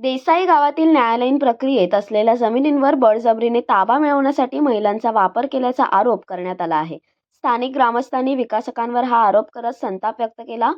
देसाई गावातील न्यायालयीन प्रक्रियेत असलेल्या जमिनींवर बळजबरीने ताबा मिळवण्यासाठी महिलांचा वापर केल्याचा आरोप करण्यात आला आहे. स्थानिक ग्रामस्थांनी विकासकांवर हा आरोप करत संताप व्यक्त केला.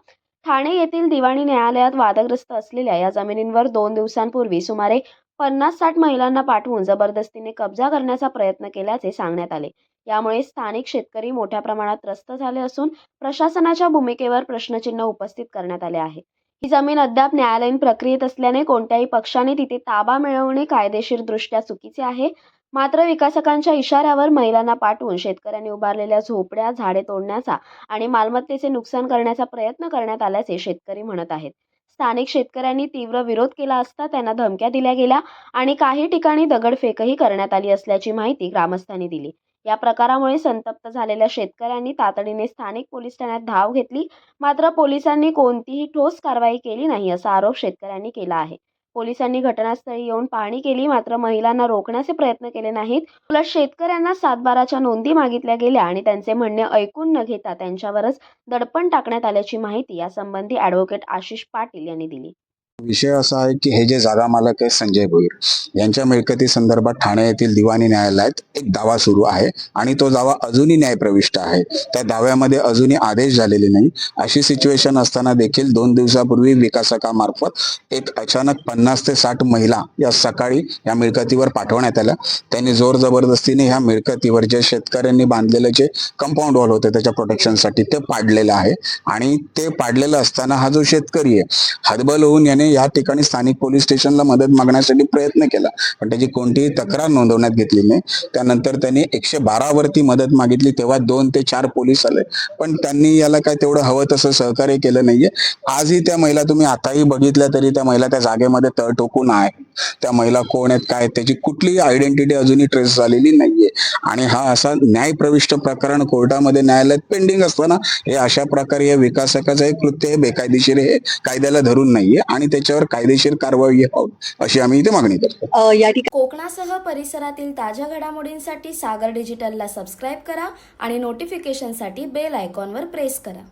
ठाणे येथील दिवाणी न्यायालयात वादग्रस्त असलेल्या या जमिनींवर दोन दिवसांपूर्वी सुमारे पन्नास साठ महिलांना पाठवून जबरदस्तीने कब्जा करण्याचा प्रयत्न केल्याचे सांगण्यात आले. यामुळे स्थानिक शेतकरी मोठ्या प्रमाणात त्रस्त झाले असून प्रशासनाच्या भूमिकेवर प्रश्नचिन्ह उपस्थित करण्यात आले आहे. ही जमीन अद्याप न्यायालयीन प्रक्रियेत असल्याने कोणत्याही पक्षाने तिथे ताबा मिळवणे कायदेशीरदृष्ट्या चुकीचे आहे. मात्र विकासकांच्या इशाऱ्यावर महिलांना पाठवून शेतकऱ्यांनी उभारलेल्या झोपड्या झाडे तोडण्याचा आणि मालमत्तेचे नुकसान करण्याचा प्रयत्न करण्यात आल्याचे शेतकरी म्हणत आहेत. स्थानिक शेतकऱ्यांनी तीव्र विरोध केला असता त्यांना धमक्या दिल्या गेल्या आणि काही ठिकाणी दगडफेकही करण्यात आली असल्याची माहिती ग्रामस्थांनी दिली. या प्रकारामुळे संतप्त झालेल्या शेतकऱ्यांनी तातडीने स्थानिक पोलीस ठाण्यात धाव घेतली. मात्र पोलिसांनी कोणतीही ठोस कारवाई केली नाही असा आरोप शेतकऱ्यांनी केला आहे. पोलिसांनी घटनास्थळी येऊन पाहणी केली मात्र महिलांना रोखण्याचे प्रयत्न केले नाहीत. उलट शेतकऱ्यांना सातबाराच्या नोंदी मागितल्या गेल्या आणि त्यांचे म्हणणे ऐकून न घेता त्यांच्यावरच दडपण टाकण्यात आल्याची माहिती यासंबंधी ॲडव्होकेट आशिष पाटील यांनी दिली. विषय असा आहे की हे जे जागा मालक आहे संजय भोईर यांच्या मिळकती संदर्भात ठाणे येथील दिवाणी न्यायालयात एक दावा सुरू आहे आणि तो दावा अजूनही न्यायप्रविष्ट आहे. त्या दाव्यामध्ये अजूनही आदेश झालेले नाही. अशी सिच्युएशन असताना देखील दोन दिवसापूर्वी विकासकामार्फत एक अचानक पन्नास ते साठ महिला या सकाळी या मिळकतीवर पाठवण्यात आल्या. त्यांनी जोर जबरदस्तीने ह्या मिळकतीवर जे शेतकऱ्यांनी बांधलेलं जे कंपाऊंड वॉल होते त्याच्या प्रोटेक्शनसाठी ते पाडलेलं आहे. आणि ते पाडलेलं असताना हा जो शेतकरी आहे हतबल होऊन याने या ठिकाणी स्थानिक पोलीस स्टेशनला मदत मागण्यासाठी प्रयत्न केला. पण त्याची कोणतीही तक्रार नोंदवण्यात घेतली नाही. त्यानंतर त्यांनी एकशे बारा वरती मदत मागितली तेव्हा दोन ते चार पोलीस आले. पण त्यांनी याला काय तेवढं हवं तसं सहकार्य केलं नाहीये. आजही त्या महिला तुम्ही आताही बघितल्या तरी त्या महिला त्या जागेमध्ये तळ टोकून आहे त्या महिला कोण आहेत काय त्याची कुठलीही आयडेंटिटी अजूनही ट्रेस झालेली नाहीये. आणि हा असा न्यायप्रविष्ट प्रकरण कोर्टामध्ये न्यायालयात पेंडिंग असताना हे अशा प्रकारे या विकासकाचं हे कृत्य हे बेकायदेशीर हे कायद्याला धरून नाहीये. आणि त्याच्यावर कायदेशीर कारवाई व्हावी अशी आम्ही इथे मागणी करतो. अ, या ठिकाणी कोकणासह परिसरातील ताज्या घडामोडींसाठी सागर डिजिटलला सबस्क्राईब करा आणि नोटिफिकेशनसाठी बेल आयकॉनवर प्रेस करा.